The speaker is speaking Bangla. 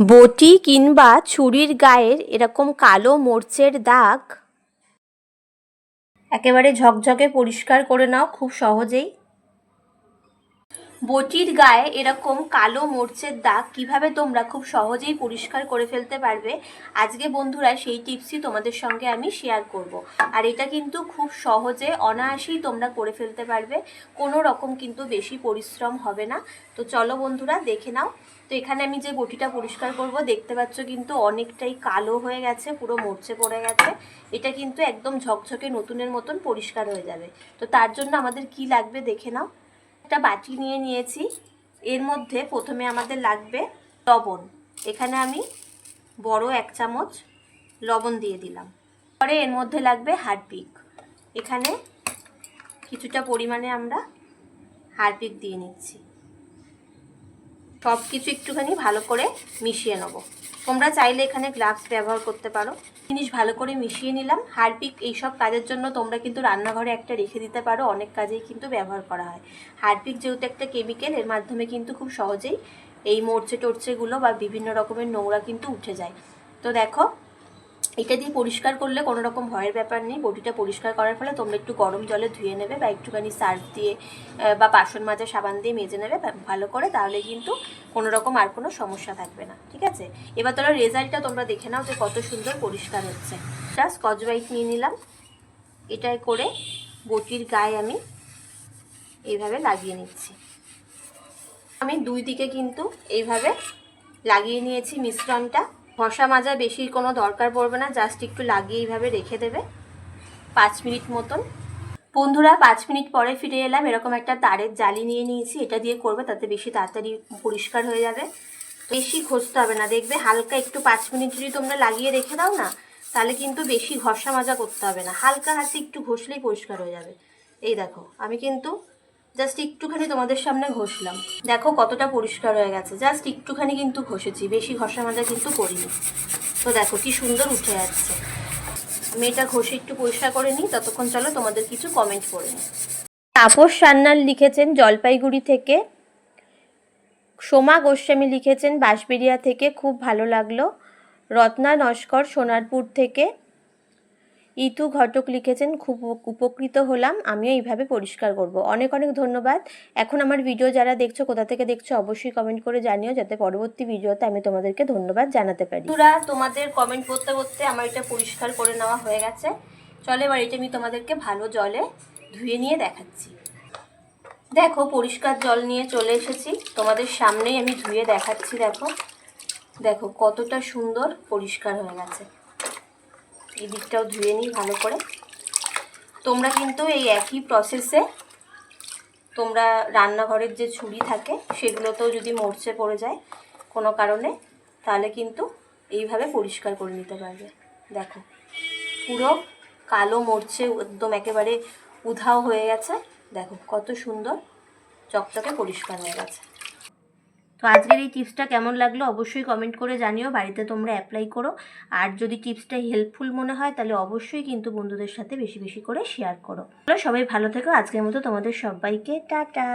বটি কিংবা ছুরির গায়ের এরকম কালো মোর্চের দাগ। একেবারে ঝকঝকে পরিষ্কার করে নাও, খুব সহজেই। বটির গায়ে এরকম কালো মোর্চের দাগ কীভাবে তোমরা খুব সহজেই পরিষ্কার করে ফেলতে পারবে? আজকে বন্ধুরা সেই টিপসই তোমাদের সঙ্গে আমি শেয়ার করব। আর এটা কিন্তু খুব সহজে, অনায়াসেই তোমরা করে ফেলতে পারবে। কোনো রকম কিন্তু বেশি পরিশ্রম হবে না। তো চলো বন্ধুরা, দেখে নাও। তো এখানে আমি যে বটিটা পরিষ্কার করব, দেখতে পাচ্ছ কিন্তু অনেকটাই কালো হয়ে গেছে, পুরো মরচে পড়ে গেছে। এটা কিন্তু একদম ঝকঝকে নতুনের মতন পরিষ্কার হয়ে যাবে। তো তার জন্য আমাদের কি লাগবে দেখে নাও। একটা বাটি নিয়ে নিয়েছি। এর মধ্যে প্রথমে আমাদের লাগবে লবণ। এখানে আমি বড় এক চামচ লবণ দিয়ে দিলাম। পরে এর মধ্যে লাগবে হারপিক এখানে কিছুটা পরিমাণে আমরা হারপিক দিয়ে নিচ্ছি। সব কিছু একটুখানি ভালো করে মিশিয়ে নেব। তোমরা চাইলে এখানে গ্লাভস ব্যবহার করতে পারো। জিনিস ভালো করে মিশিয়ে নিলাম। হারপিক এইসব কাজের জন্য তোমরা কিন্তু রান্নাঘরে একটা রেখে দিতে পারো। অনেক কাজেই কিন্তু ব্যবহার করা হয়। হারপিক যেহেতু একটা কেমিক্যাল এর মাধ্যমে কিন্তু খুব সহজেই এই মরচে টরচেগুলো বা বিভিন্ন রকমের নোংরা কিন্তু উঠে যায়। তো দেখো এটা দিয়ে পরিষ্কার করলে কোনো রকম ভয়ের ব্যাপার নেই। বটিটা পরিষ্কার করার ফলে তোমরা একটু গরম জলে ধুয়ে নেবে বা একটুখানি সার্ফ দিয়ে বা বাসন মাজা, সাবান দিয়ে মেজে নেবে ভালো করে, তাহলে কিন্তু কোনো রকম আর কোনো সমস্যা থাকবে না, ঠিক আছে? এবার তোমরা রেজাল্টটা তোমরা দেখে নাও যে কত সুন্দর পরিষ্কার হচ্ছে। এটা স্কচ ব্রাইট নিয়ে নিলাম। এটাই করে বটির গায়ে আমি এইভাবে লাগিয়ে নিচ্ছি। আমি দুই দিকে কিন্তু এইভাবে লাগিয়ে নিয়েছি মিশ্রণটা। ঘষা মাজা বেশি কোনো দরকার পড়বে না জাস্ট একটু লাগিয়ে এইভাবে রেখে দেবে। পাঁচ মিনিট মতন। বন্ধুরা, পাঁচ মিনিট পরে ফিরে এলাম, এরকম একটা তারের জালি নিয়ে নিয়েছি, এটা দিয়ে করবে, তাতে বেশি তাড়াতাড়ি পরিষ্কার হয়ে যাবে। বেশি ঘষতে হবে না, দেখবে হালকা একটু পাঁচ মিনিট যদি তোমরা লাগিয়ে রেখে দাও না, তাহলে কিন্তু বেশি ঘষা মাজা করতে হবে না। হালকা হাতে একটু ঘষলেই পরিষ্কার হয়ে যাবে। এই দেখো, আমি কিন্তু জাস্ট একটুখানি তোমাদের সামনে ঘষলাম। দেখো কতটা পরিষ্কার হয়ে গেছে। জাস্ট একটুখানি কিন্তু ঘষেছি। বেশি ঘষা মাজা কিন্তু করিনি। তো দেখো কি সুন্দর উঠে যাচ্ছে আমি এটা ঘষে একটু পরিষ্কার করে নিই। ততক্ষণ চলো তোমাদের কিছু কমেন্ট করে নিই। তাপস সান্যাল লিখেছেন জলপাইগুড়ি থেকে। সোমা গোস্বামী লিখেছেন বাঁশবেড়িয়া থেকে। খুব ভালো লাগল। রত্না নস্কর, সোনারপুর থেকে। ইতু ঘটক লিখেছেন, খুব উপকৃত হলাম, আমিও এইভাবে পরিষ্কার করব। অনেক অনেক ধন্যবাদ। এখন আমার ভিডিও যারা দেখছ, কোথা থেকে দেখছ, অবশ্যই কমেন্ট করে জানিও, যাতে পরবর্তী ভিডিওতে আমি তোমাদেরকে ধন্যবাদ জানাতে পারি। তোরা তোমাদের কমেন্ট করতে করতে আমার এটা পরিষ্কার করে নেওয়া হয়ে গেছে। চলে এবার এটা আমি তোমাদেরকে ভালো জলে ধুয়ে নিয়ে দেখাচ্ছি। দেখো, পরিষ্কার জল নিয়ে চলে এসেছি। তোমাদের সামনেই আমি ধুয়ে দেখাচ্ছি, দেখো। দেখো, কতটা সুন্দর পরিষ্কার হয়ে গেছে। এই দিকটাও ধুয়ে নিই ভালো করে। তোমরা কিন্তু এই একই প্রসেসে তোমরা রান্নাঘরের যে ছুরি থাকে, সেগুলোতেও যদি মরচে পড়ে যায় কোনো কারণে, তাহলে কিন্তু এইভাবে পরিষ্কার করে নিতে পারবে। দেখো, পুরো কালো মরচে একদম একেবারে উধাও হয়ে গেছে। দেখো, কত সুন্দর চকচকে পরিষ্কার হয়ে গেছে। তো আজকের এই টিপসটা কেমন লাগল অবশ্যই কমেন্ট করে জানিও, বাড়িতে তোমরা অ্যাপ্লাই করো। আর যদি টিপসটা হেল্পফুল মনে হয় তাহলে অবশ্যই কিন্তু বন্ধুদের সাথে বেশি বেশি করে শেয়ার করো। সবাই ভালো থেকো, আজকের মতো তোমাদের সবাইকে, টাটা!